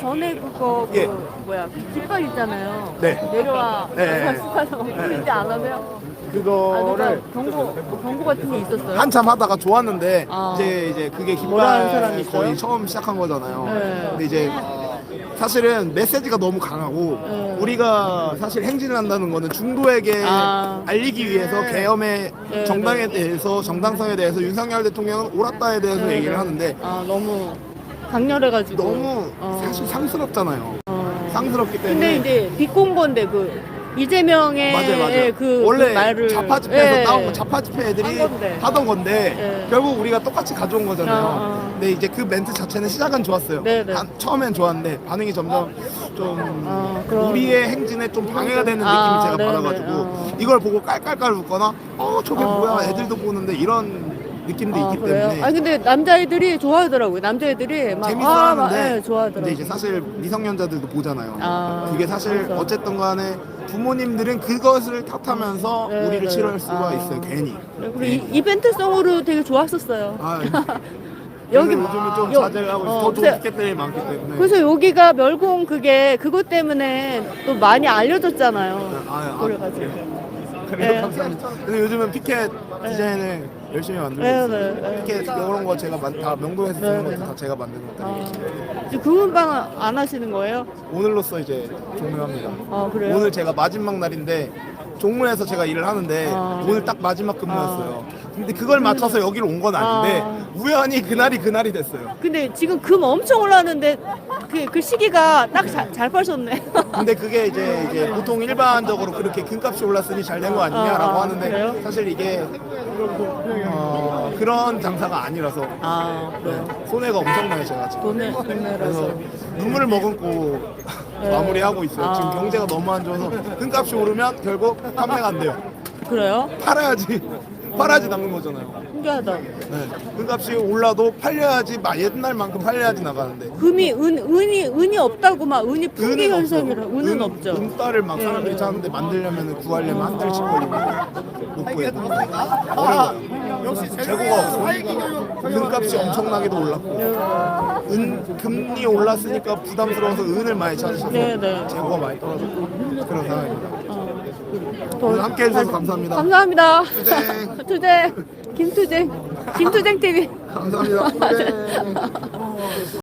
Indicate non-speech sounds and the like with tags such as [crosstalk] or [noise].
전에 그거 그 예. 뭐야 그 깃발 있잖아요. 네. 내려와. 네. [laughs] 말씀하셔. 그때 안 하세요? 아, 그거를 누가 경고 경고 같은 게 있었어요? 한참 하다가 좋았는데 아. 이제 이제 그게 뭐라 하는 사람이 깃발 거의 있어요? 처음 시작한 거잖아요. 네. 근데 이제 사실은 메시지가 너무 강하고 네. 우리가 사실 행진을 한다는 거는 중도에게 아. 알리기 위해서 계엄의 네, 정당에 네. 대해서 정당성에 대해서 윤석열 대통령은 옳았다에 대해서 네, 얘기를 네. 하는데 아 너무 강렬해가지고. 너무 어. 사실 상스럽잖아요. 어. 상스럽기 근데 때문에 이제 비공건데 그 이재명의 맞아요, 맞아요. 그, 원래 그 말을 좌파 집회에서 예. 나온 거 좌파 집회 애들이 한 건데. 하던 건데 예. 결국 우리가 똑같이 가져온 거잖아요. 어, 어. 근데 이제 그 멘트 자체는 시작은 좋았어요. 네, 네. 한- 처음엔 좋았는데 반응이 점점 좀 어, 그럼. 우리의 행진에 좀 방해가 되는 아, 느낌이 제가 네, 받아가지고 네, 어. 이걸 보고 깔깔깔 웃거나 어 저게 어, 뭐야 어. 애들도 보는데 이런 느낌도 아, 있기 그래요? 때문에 아니 근데 남자애들이 좋아하더라고요. 남자애들이 막 재밌어 아, 막, 하는데 예, 좋아하더라고요. 근데 이제 사실 미성년자들도 보잖아요. 아, 그게 사실 그래서. 어쨌든 간에 부모님들은 그것을 탓하면서 네, 우리를 네. 싫어할 수가 아. 있어요. 괜히. 그리고 이, 이벤트성으로 되게 좋았었어요. 아, [laughs] 여기 여기 요즘은 좀 여- 자제를 하고 있어. 어, 더 좋은 티켓들이 많기 때문에. 그래서 여기가 멸공 그게 그것 때문에 또 많이 알려졌잖아요. 아, 아, 그래가지고. 그래요? 네. 감사합니다. 근데 요즘은 피켓 디자인을 열심히 만들고 네, 있어요. 네, 네. 피켓 이런 거 제가 만- 다 명동에서 네, 쓰는 네. 것도 다 제가 만드는 것들. 아, 이제 금은방 안 하시는 거예요? 오늘로써 이제 종료합니다. 아 그래요? 오늘 제가 마지막 날인데 종무에서 제가 일을 하는데 아. 오늘 딱 마지막 근무였어요. 근데 그걸 맞춰서 여기로 온 건 아닌데 아. 우연히 그날이 그날이 됐어요. 근데 지금 금 엄청 올랐는데 그, 그 시기가 딱잘 파셨네. 근데 그게 이제, 이제 보통 일반적으로 그렇게 금값이 올랐으니 잘 된 거 아니냐라고 아, 아, 하는데 그래요? 사실 이게 어, 그런 장사가 아니라서 아 그래요? 손해가 엄청나요 제가 지금. 돈을 돈내라서. 그래서 눈물을 머금고 네. 마무리하고 있어요. 지금 아. 경제가 너무 안 좋아서 금값이 오르면 결국 판매가 안 돼요. 그래요? 팔아야지 팔아야지 남는 거잖아요. 신기하다. 네. 금값이 올라도 팔려야지 막 옛날만큼 팔려야지 나가는데 금이 은 은이 은이 없다고 막 은이 풍기 은은 현상이라. 은은 은- 없죠. 은달을 막 네, 사람들이 네. 찾는데 만들려면 구하려면 한 달씩 걸리고 못 구해요. 어려워요. 재고가 없어. 금값이 엄청나게도 올랐고 네. 은 금리 올랐으니까 부담스러워서 은을 많이 찾으셔서 네, 네. 재고가 많이 떨어졌고 그런 상황입니다. 어. 오늘 함께 해주셔서 감사합니다. 감사합니다. 투쟁. [laughs] 투쟁. 김투쟁. 김투쟁 TV. 감사합니다. [laughs] 네.